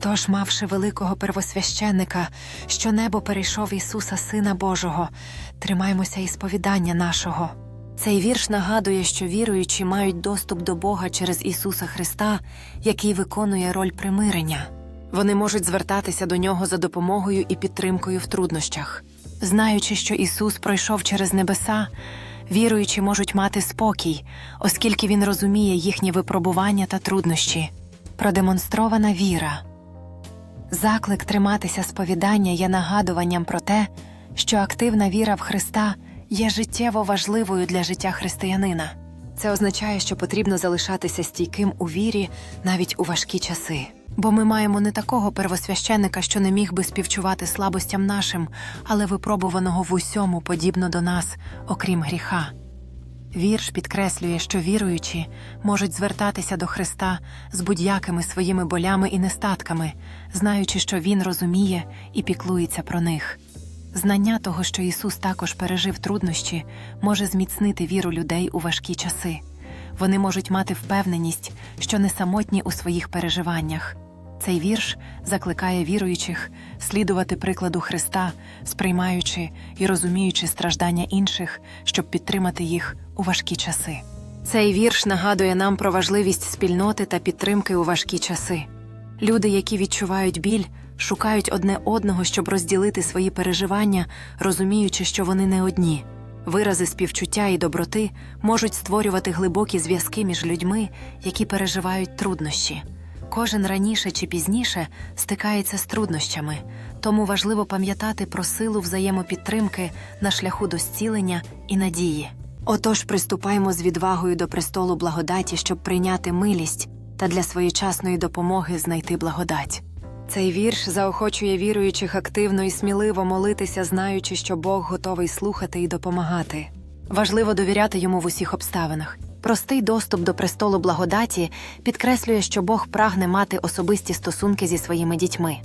Отож, мавши великого первосвященника, що небо перейшов Ісуса Сина Божого, тримаймося і сповідання нашого. Цей вірш нагадує, що віруючі мають доступ до Бога через Ісуса Христа, який виконує роль примирення. Вони можуть звертатися до нього за допомогою і підтримкою в труднощах. Знаючи, що Ісус пройшов через небеса, віруючі можуть мати спокій, оскільки Він розуміє їхні випробування та труднощі. Продемонстрована віра. Заклик триматися сповідання є нагадуванням про те, що активна віра в Христа є життєво важливою для життя християнина. Це означає, що потрібно залишатися стійким у вірі навіть у важкі часи. Бо ми маємо не такого первосвященника, що не міг би співчувати слабостям нашим, але випробуваного в усьому подібно до нас, окрім гріха. Вірш підкреслює, що віруючі можуть звертатися до Христа з будь-якими своїми болями і нестатками, знаючи, що Він розуміє і піклується про них. Знання того, що Ісус також пережив труднощі, може зміцнити віру людей у важкі часи. Вони можуть мати впевненість, що не самотні у своїх переживаннях. Цей вірш закликає віруючих слідувати прикладу Христа, сприймаючи і розуміючи страждання інших, щоб підтримати їх у важкі часи. Цей вірш нагадує нам про важливість спільноти та підтримки у важкі часи. Люди, які відчувають біль, шукають одне одного, щоб розділити свої переживання, розуміючи, що вони не одні. Вирази співчуття і доброти можуть створювати глибокі зв'язки між людьми, які переживають труднощі. Кожен раніше чи пізніше стикається з труднощами, тому важливо пам'ятати про силу взаємопідтримки на шляху до зцілення і надії. Отож, приступаймо з відвагою до престолу благодаті, щоб прийняти милість та для своєчасної допомоги знайти благодать. Цей вірш заохочує віруючих активно і сміливо молитися, знаючи, що Бог готовий слухати і допомагати. Важливо довіряти йому в усіх обставинах. Простий доступ до престолу благодаті підкреслює, що Бог прагне мати особисті стосунки зі своїми дітьми.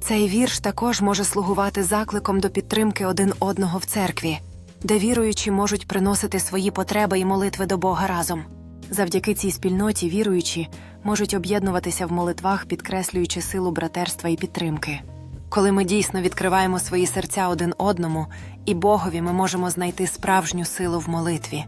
Цей вірш також може слугувати закликом до підтримки один одного в церкві, де віруючі можуть приносити свої потреби і молитви до Бога разом. Завдяки цій спільноті віруючі можуть об'єднуватися в молитвах, підкреслюючи силу братерства і підтримки. Коли ми дійсно відкриваємо свої серця один одному, і Богові ми можемо знайти справжню силу в молитві.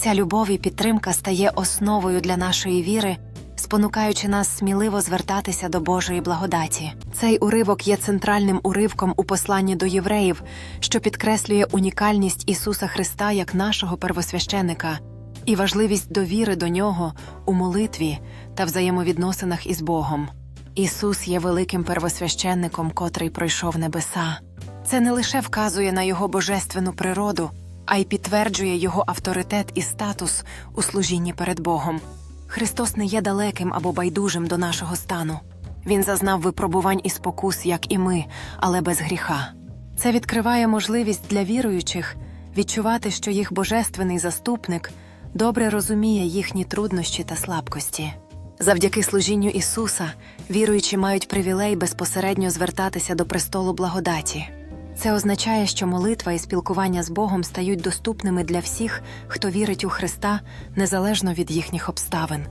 Ця любов і підтримка стає основою для нашої віри, спонукаючи нас сміливо звертатися до Божої благодаті. Цей уривок є центральним уривком у посланні до євреїв, що підкреслює унікальність Ісуса Христа як нашого первосвященика і важливість довіри до нього у молитві та взаємовідносинах із Богом. Ісус є великим первосвященником, котрий пройшов небеса. Це не лише вказує на його божественну природу, а й підтверджує його авторитет і статус у служінні перед Богом. Христос не є далеким або байдужим до нашого стану. Він зазнав випробувань і спокус, як і ми, але без гріха. Це відкриває можливість для віруючих відчувати, що їх божественний заступник добре розуміє їхні труднощі та слабкості. Завдяки служінню Ісуса віруючі мають привілей безпосередньо звертатися до престолу благодаті. Це означає, що молитва і спілкування з Богом стають доступними для всіх, хто вірить у Христа незалежно від їхніх обставин.